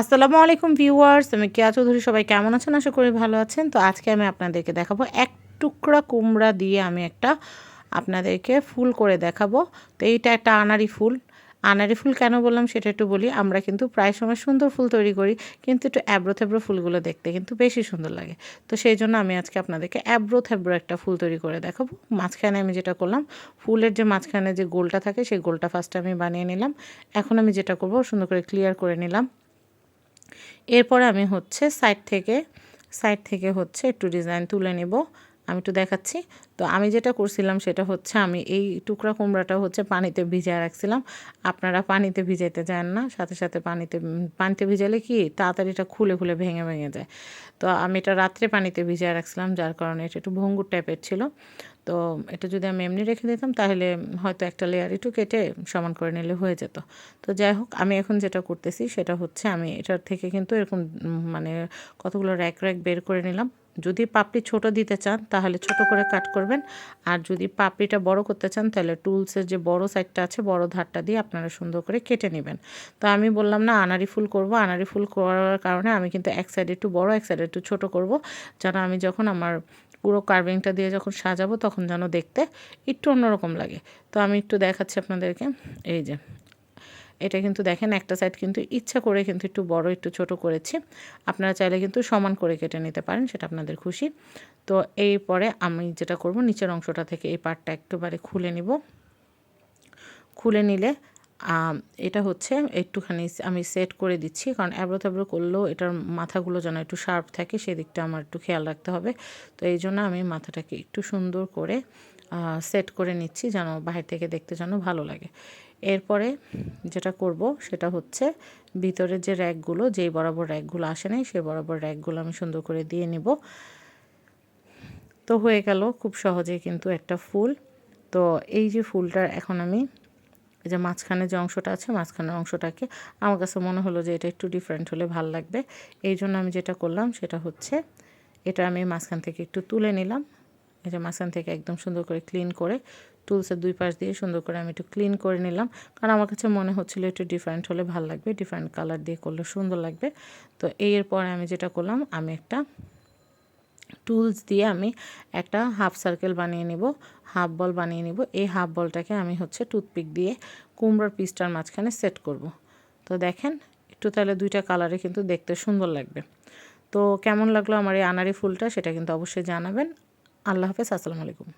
আসসালামু আলাইকুম ভিউয়ার্স, আমি কেয়া চৌধুরী, সবাই কেমন আছেন? আশা করি ভালো আছেন। তো আজকে আমি আপনাদেরকে দেখাবো, এক টুকরা কুমড়া দিয়ে আমি একটা আপনাদেরকে ফুল করে দেখাবো। তো এইটা একটা আনারি ফুল। আনারি ফুল কেন বললাম সেটা একটু বলি, আমরা কিন্তু প্রায় সময় সুন্দর ফুল তৈরি করি, কিন্তু একটু অ্যাব্রো থ্যাব্রো ফুলগুলো দেখতে কিন্তু বেশি সুন্দর লাগে। তো সেই জন্য আমি আজকে আপনাদেরকে অ্যাব্রো থ্যাব্রো একটা ফুল তৈরি করে দেখাবো। মাঝখানে আমি যেটা করলাম, ফুলের যে মাঝখানে যে গোলটা থাকে, সেই গোলটা ফার্স্টে আমি বানিয়ে নিলাম। এখন আমি যেটা করব, সুন্দর করে ক্লিয়ার করে নিলাম। এরপরে আমি হচ্ছে সাইড থেকে সাইড থেকে হচ্ছে একটু ডিজাইন তুলে নেব। আমি একটু দেখাচ্ছি। তো আমি যেটা করছিলাম সেটা হচ্ছে আমি এই টুকরা কুমড়াটা হচ্ছে পানিতে ভিজিয়ে রাখছিলাম। আপনারা পানিতে ভিজাইতে যান না, সাথে সাথে পানিতে পানিতে ভিজালে কি তাড়াতাড়ি এটা খুলে খুলে ভেঙে ভেঙে যায়। তো আমি এটা রাত্রে পানিতে ভিজিয়ে রাখছিলাম, যার কারণে এটা একটু ভঙ্গুর টাইপের ছিল। তো এটা যদি আমি এমনি রেখে দিতাম, তাহলে হয়তো একটা লেয়ার একটু কেটে সমান করে নিলে হয়ে যেত। তো যাই হোক, আমি এখন যেটা করতেছি সেটা হচ্ছে আমি এটার থেকে কিন্তু এরকম মানে কতগুলো র্যাক র্যাক বের করে নিলাম। যদি পাপড়ি ছোট দিতে চান, তাহলে ছোট করে কাট করবেন। আর যদি পাপড়িটা বড় করতে চান, তাহলে টুলসের যে বড় সাইডটা আছে, বড় ধারটা দিয়ে আপনারা সুন্দর করে কেটে নেবেন। তো আমি বললাম, না, আনারি ফুল করব। আনারি ফুল করার কারণে আমি কিন্তু এক সাইডে একটু বড়, এক সাইডে একটু ছোট করব। যেন আমি যখন আমার পুরো কার্ভিংটা দিয়ে যখন সাজাবো তখন যেন দেখতে একটু অন্যরকম লাগে। তো আমি একটু দেখাচ্ছি আপনাদেরকে। এই যে, এটা কিন্তু দেখেন একটা সাইড কিন্তু ইচ্ছা করে কিন্তু একটু বড়, একটু ছোট করেছি। আপনারা চাইলে কিন্তু সমান করে কেটে নিতে পারেন, সেটা আপনাদের খুশি। তো এই পরে আমি যেটা করব, নিচের অংশটা থেকে এই পার্টটা একটুবারে খুলে নিব। খুলে নিলে এটা হচ্ছে একটুখানি আমি সেট করে দিচ্ছি, কারণ অ্যাব্রো থ্যাব্রো করলেও এটার মাথাগুলো যেন একটু শার্প থাকে, সেদিকটা আমার একটু খেয়াল রাখতে হবে। তো এই জন্য আমি মাথাটাকে একটু সুন্দর করে সেট করে নিচ্ছি, যেন বাহির থেকে দেখতে যেন ভালো লাগে। এরপরে যেটা করব, সেটা হচ্ছে ভিতরের যে র্যাকগুলো, যেই বরাবর র্যাকগুলো আসে নাই, সেই বরাবর র্যাকগুলো আমি সুন্দর করে দিয়ে নিব। তো হয়ে গেল, খুব সহজে কিন্তু একটা ফুল। তো এই যে ফুলটার এখন আমি এই যে মাঝখানে যে অংশটা আছে মাঝখানের অংশটাকে আমার কাছে মনে হলো যে এটা একটু ডিফারেন্ট হলে ভালো লাগবে। এই জন্য আমি যেটা করলাম সেটা হচ্ছে, এটা আমি মাঝখান থেকে একটু তুলে নিলাম। এই যে মাঝখান থেকে একদম সুন্দর করে ক্লিন করে টুলসের দুই পাশ দিয়ে সুন্দর করে আমি একটু ক্লিন করে নিলাম। কারণ আমার কাছে মনে হচ্ছিল একটু ডিফারেন্ট হলে ভালো লাগবে ডিফারেন্ট কালার দিয়ে করলে সুন্দর লাগবে। তো এরপরে আমি যেটা করলাম, আমি একটা টুলস দিয়ে আমি একটা হাফ সার্কেল বানিয়ে নেব হাফ বল বানিয়ে নেব। এই হাফ বলটাকে আমি হচ্ছে টুথপিক দিয়ে কুমড়োর পিসটার মাঝখানে সেট করব। তো দেখেন, একটু তাহলে দুইটা কালারে কিন্তু দেখতে সুন্দর লাগবে। তো কেমন লাগল আমার এই আনারি ফুলটা সেটা কিন্তু অবশ্যই জানাবেন। আল্লাহ হাফেজ, আসসালামু আলাইকুম।